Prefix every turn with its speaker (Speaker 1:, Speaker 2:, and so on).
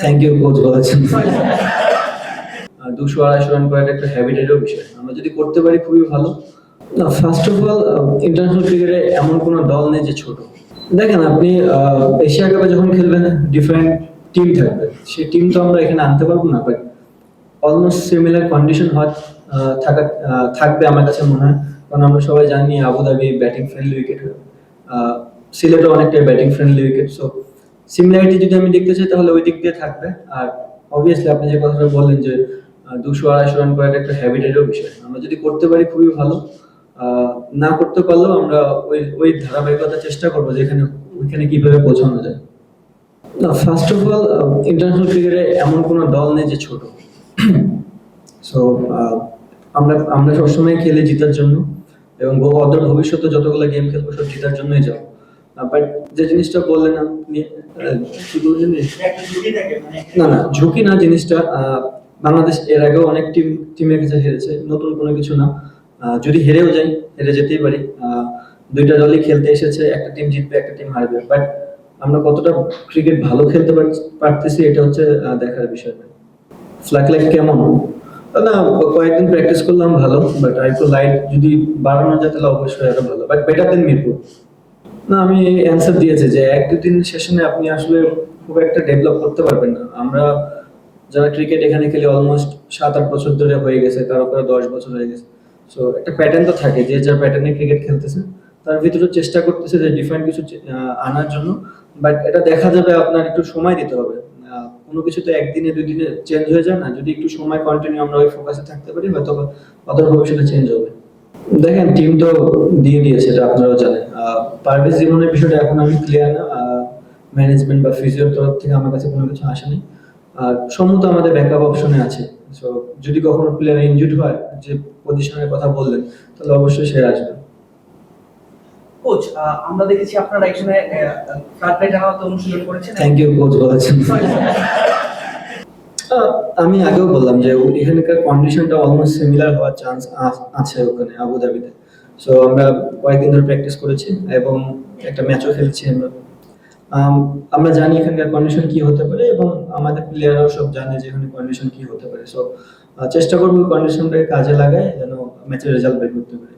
Speaker 1: Thank you coach বলেছেন। দুশো আড়াইশো রান করাটা একটা হ্যাবিটেরও বিষয়। আমরা যদি করতে পারি খুবই ভালো। ফার্স্ট অফ অল ইন্টারন্যাশনাল ক্রিকেটে এমন কোনো দল নেই যে ছোট। দেখেন আপনি এশিয়া কাপে যখন খেলবেন ডিফারেন্ট টিম থাকবে। সেই টিম তো আমরা এখানে আনতে পারব না বাট অলমোস্ট সিমিলার কন্ডিশন হয় থাকা থাকবে আমার কাছে মনে হয়। কারণ আমরা সবাই জানি Abu Dhabi batting friendly wicket সিলেটও অনেকটাই batting friendly wicket so similarity যদি আমি দেখতে চাই, তাহলে ওই দিক দিয়ে থাকবে। আর অবভিয়াসলি আপনি যে কথাটা বললেন যে দুশো, আড়াইশো রান করাটা একটা হ্যাবিটেরও বিষয়। আমরা যদি করতে পারি খুবই ভালো। না করতে পারলেও আমরা ওই ওই ধারাবাহিকতা চেষ্টা করব যেখানে ওইখানে কীভাবে পৌঁছানো যায়। না ফার্স্ট অফ অল ইন্টারন্যাশনাল ক্রিকেটে এমন কোনো দল নেই যে ছোট। সো আমরা আমরা সবসময় খেলে জেতার জন্য এবং অদূর ভবিষ্যতে যতগুলো গেম খেলব, সব জেতার জন্যই যাও বাট যে জিনিসটা বললেন আপনি না না, ঝুঁকি না জিনিসটা বাংলাদেশ এর আগেও অনেক টিম টিমের কাছে হেরেছে, নতুন কোনো কিছু না। যদি হেরেও যাই, হেরে যেতেই পারি। দুইটা দলই খেলতে এসেছে, একটা টিম জিতবে, একটা টিম হারবে। বাট আমরা কতটা ক্রিকেট ভালো খেলতে পারতেছি, এটা হচ্ছে দেখার বিষয়। ফ্ল্যাগ লাইট কেমন? না কয়েকদিন প্র্যাকটিস করলাম ভালো বাট আরেকটু লাইট যদি বাড়ানো যায়, তাহলে অবশ্যই আরও ভালো। But better than Mirpur. না, আমি অ্যান্সার দিয়েছি যে এক দুদিন সেশনে আপনি আসলে খুব একটা ডেভেলপ করতে পারবেন না। আমরা যারা ক্রিকেট এখানে খেলি অলমোস্ট সাত আট বছর ধরে হয়ে গেছে কারও কারও দশ বছর হয়ে গেছে। সো একটা প্যাটার্ন তো থাকে, যে যার প্যাটার্নে ক্রিকেট খেলতেছে, তার ভিতরে চেষ্টা করতেছে যে ডিফারেন্ট কিছু আনার জন্য। বাট এটা দেখা যাবে, আপনার একটু সময় দিতে হবে। কোনো কিছু তো একদিনে, দুই দিনে চেঞ্জ হয়ে যায় না। যদি একটু সময় কন্টিনিউ আমরা ওই ফোকাসে থাকতে পারি হয়তো অদূর ভবিষ্যতে চেঞ্জ হবে। দেখেন টিম তো দিয়ে দিয়েছে এটা আপনারাও জানেন। পারভেজ জীবনের বিষয়টা এখন আমি ক্লিয়ার না। ম্যানেজমেন্ট বা ফিজিওর তরফ থেকে আমার কাছে কোনো কিছু আসেনি। আর সম্মত আমাদের ব্যাকআপ অপশনে আছে। সো যদি কখনো প্লেয়ার ইনজুড হয় যে পজিশনের কথা বললেন তাহলে অবশ্যই সে আসবে।
Speaker 2: কোচ আমরা দেখেছি আপনারা এখানে ফ্লাড লাইট আনাতে অনুশীলন করেছেন।
Speaker 1: থ্যাংক ইউ কোচ বলেছেন। আমি আগেও বললাম যে এখানকার কন্ডিশনটা অলমোস্ট সিমিলার হওয়ার চান্স আছে ওখানে, আবুধাবিতে। সো আমরা কয়েকদিন ধরে প্র্যাকটিস করেছি এবং একটা ম্যাচও খেলছি আমরা। আমরা জানি এখানকার কন্ডিশন কি হতে পারে এবং আমাদের প্লেয়াররাও সব জানে যে এখানে কন্ডিশন কি হতে পারে। সো চেষ্টা করব কন্ডিশনটাকে কাজে লাগায় যেন ম্যাচের রেজাল্ট বের করতে পারি।